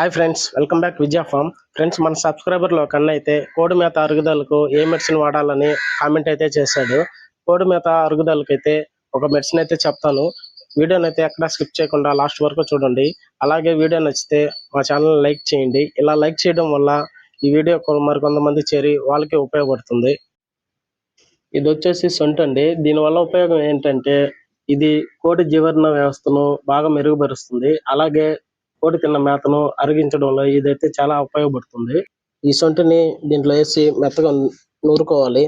Hi friends welcome back Vijaya farm friends మన సబ్స్క్రైబర్లో కన్నా అయితే కోడి మేత అరుగుదలకు ఏ మెడిసిన్ వాడాలని కామెంట్ అయితే చేశాడు. కోడి మేత అరుగుదలకు అయితే ఒక మెడిసిన్ అయితే చెప్తాను. వీడియోని అయితే ఎక్కడ స్కిప్ చేయకుండా లాస్ట్ వరకు చూడండి. అలాగే వీడియో నచ్చితే మా ఛానల్ లైక్ చేయండి. ఇలా లైక్ చేయడం వల్ల ఈ వీడియో మరికొంతమంది చేరి వాళ్ళకి ఉపయోగపడుతుంది. ఇది వచ్చేసి సొంట అండి. దీనివల్ల ఉపయోగం ఏంటంటే ఇది కోడి జీవరణ వ్యవస్థను బాగా మెరుగుపరుస్తుంది. అలాగే కోడి తిన్న మేతను అరిగించడంలో ఇదైతే చాలా ఉపయోగపడుతుంది. ఈ సొంటిని దీంట్లో వేసి మెత్తగా నూరుకోవాలి.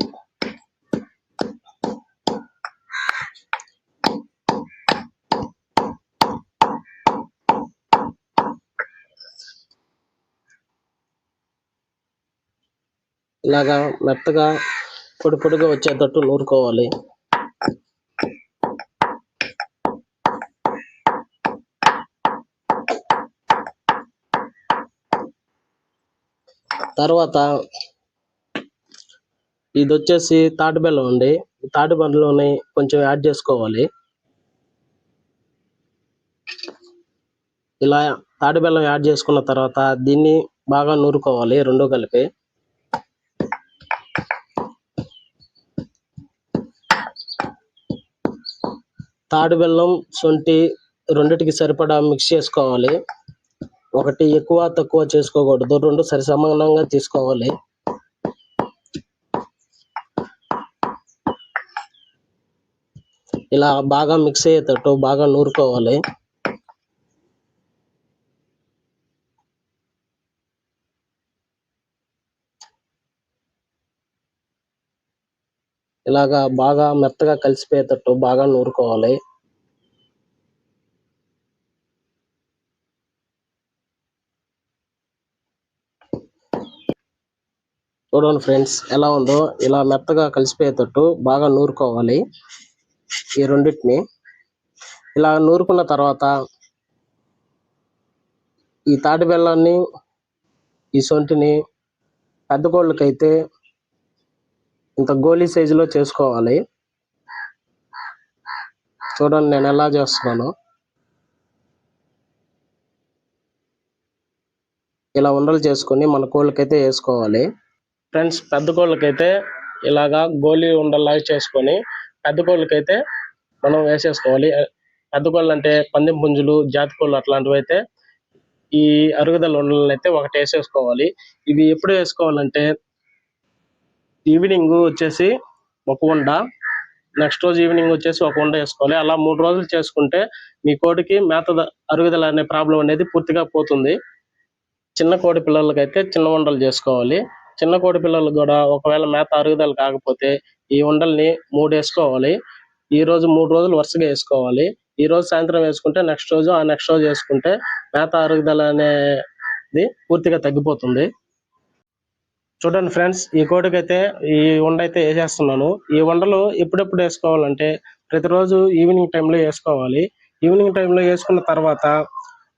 ఇలాగా మెత్తగా పొడి పొడిగా వచ్చేటట్టు నూరుకోవాలి. తర్వాత ఇది వచ్చేసి తాటి బెల్లం అండి. ఈ తాటి బెల్లంని కొంచెం యాడ్ చేసుకోవాలి. ఇలా తాటి బెల్లం యాడ్ చేసుకున్న తర్వాత దీన్ని బాగా నూరుకోవాలి రెండు కలిపి. తాడు బెల్లం శొంఠి రెండిటికి సరిపడా మిక్స్ చేసుకోవాలి. ఒకటి ఎక్కువ తక్కువ చేసుకోకూడదు. రెండు సరి సమానంగా తీసుకోవాలి. ఇలా బాగా మిక్స్ అయ్యేటట్టు బాగా నూరుకోవాలి. ఇలాగా బాగా మెత్తగా కలిసిపోయేటట్టు బాగా నూరుకోవాలి. చూడండి ఫ్రెండ్స్ ఎలా ఉందో. ఇలా మెత్తగా కలిసిపోయేటట్టు బాగా నూరుకోవాలి ఈ రెండింటిని. ఇలా నూరుకున్న తర్వాత ఈ తాటి బెల్లాన్ని ఈ సొంటిని పెద్ద కోళ్ళకైతే ఇంత గోళీ సైజులో చేసుకోవాలి. చూడండి నేను ఎలా చేస్తున్నాను. ఇలా ఉండలు చేసుకొని మన కోళ్ళకైతే వేసుకోవాలి. ఫ్రెండ్స్ పెద్ద కోళ్ళకైతే ఇలాగా గోలీ ఉండల్లాగా చేసుకొని పెద్ద కోళ్ళకైతే మనం వేసేసుకోవాలి. పెద్ద కోళ్ళు అంటే పందెం పుంజులు జాతి కోళ్ళు అట్లాంటివి అయితే ఈ అరుగుదల ఉండలను అయితే ఒకటి వేసేసుకోవాలి. ఇవి ఎప్పుడు వేసుకోవాలంటే ఈవినింగ్ వచ్చేసి ఒక ఉండ నెక్స్ట్ రోజు ఈవినింగ్ వచ్చేసి ఒక ఉండ వేసుకోవాలి. అలా మూడు రోజులు చేసుకుంటే మీ కోడికి మేత అరుగుదల అనే ప్రాబ్లం అనేది పూర్తిగా పోతుంది. చిన్న కోడి పిల్లలకైతే చిన్న ఉండలు చేసుకోవాలి. చిన్న కోడి పిల్లలు కూడా ఒకవేళ మేత అరుగుదల కాకపోతే ఈ ఉండల్ని మూడు వేసుకోవాలి ఈ రోజు మూడు రోజులు వరుసగా వేసుకోవాలి. ఈ రోజు సాయంత్రం వేసుకుంటే నెక్స్ట్ రోజు ఆ నెక్స్ట్ రోజు వేసుకుంటే మేత అరుగుదల అనేది పూర్తిగా తగ్గిపోతుంది. చూడండి ఫ్రెండ్స్ ఈ కోడికైతే ఈ వండ అయితే వేసేస్తున్నాను. ఈ వండలు ఎప్పుడెప్పుడు వేసుకోవాలంటే ప్రతిరోజు ఈవినింగ్ టైంలో వేసుకోవాలి. ఈవినింగ్ టైంలో వేసుకున్న తర్వాత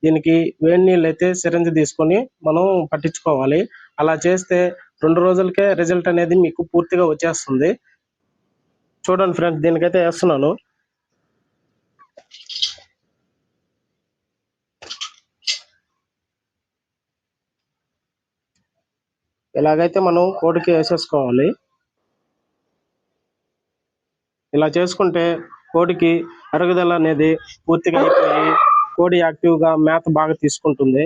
దీనికి వేడి నీళ్ళు అయితే సిరంజి తీసుకొని మనం పట్టించుకోవాలి. అలా చేస్తే రెండు రోజులకే రిజల్ట్ అనేది మీకు పూర్తిగా వచ్చేస్తుంది. చూడండి ఫ్రెండ్స్ దీనికైతే వేస్తున్నాను. ఇలాగైతే మనం కోడికి వేసేసుకోవాలి ఇలా చేసుకుంటే కోడికి అరుగుదల అనేది పూర్తిగా అయిపోయి కోడి యాక్టివ్గా మేత బాగా తీసుకుంటుంది.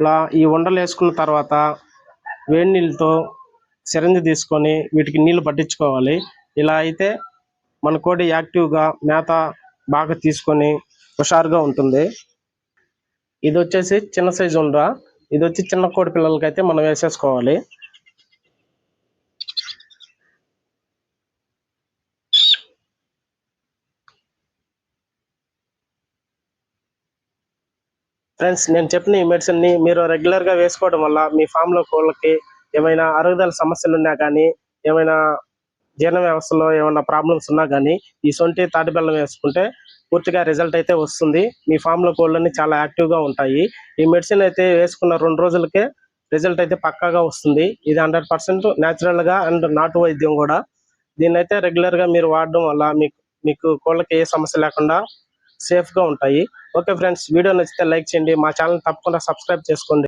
ఇలా ఈ ఉండలు వేసుకున్న తర్వాత వేడి నీళ్ళతో సిరంజి తీసుకొని వీటికి నీళ్ళు పట్టించుకోవాలి. ఇలా అయితే మన కోడి యాక్టివ్గా మేత బాగా తీసుకొని హుషారుగా ఉంటుంది. ఇది వచ్చేసి చిన్న సైజు ఉండ్ర? ఇది వచ్చి చిన్న కోడి పిల్లలకైతే మనం వేసేసుకోవాలి. ఫ్రెండ్స్ నేను చెప్పిన ఈ మెడిసిన్ని మీరు రెగ్యులర్గా వేసుకోవడం వల్ల మీ ఫామ్లో కోళ్ళకి ఏమైనా అరుగుదల సమస్యలు ఉన్నా కానీ ఏమైనా జీర్ణ వ్యవస్థలో ఏమైనా ప్రాబ్లమ్స్ ఉన్నా కానీ ఈ సొంటి తాటి బెల్లం వేసుకుంటే పూర్తిగా రిజల్ట్ అయితే వస్తుంది. మీ ఫామ్లో కోళ్ళని చాలా యాక్టివ్గా ఉంటాయి. ఈ మెడిసిన్ అయితే వేసుకున్న రెండు రోజులకే రిజల్ట్ అయితే పక్కాగా వస్తుంది. ఇది హండ్రెడ్ పర్సెంట్ న్యాచురల్గా అండ్ నాటు వైద్యం కూడా. దీన్ని అయితే రెగ్యులర్గా మీరు వాడడం వల్ల మీకు మీకు కోళ్ళకి ఏ సమస్య లేకుండా సేఫ్గా ఉంటాయి. ఓకే ఫ్రెండ్స్ వీడియో నచ్చితే లైక్ చేయండి. మా ఛానల్ తప్పకుండా సబ్స్క్రైబ్ చేసుకోండి.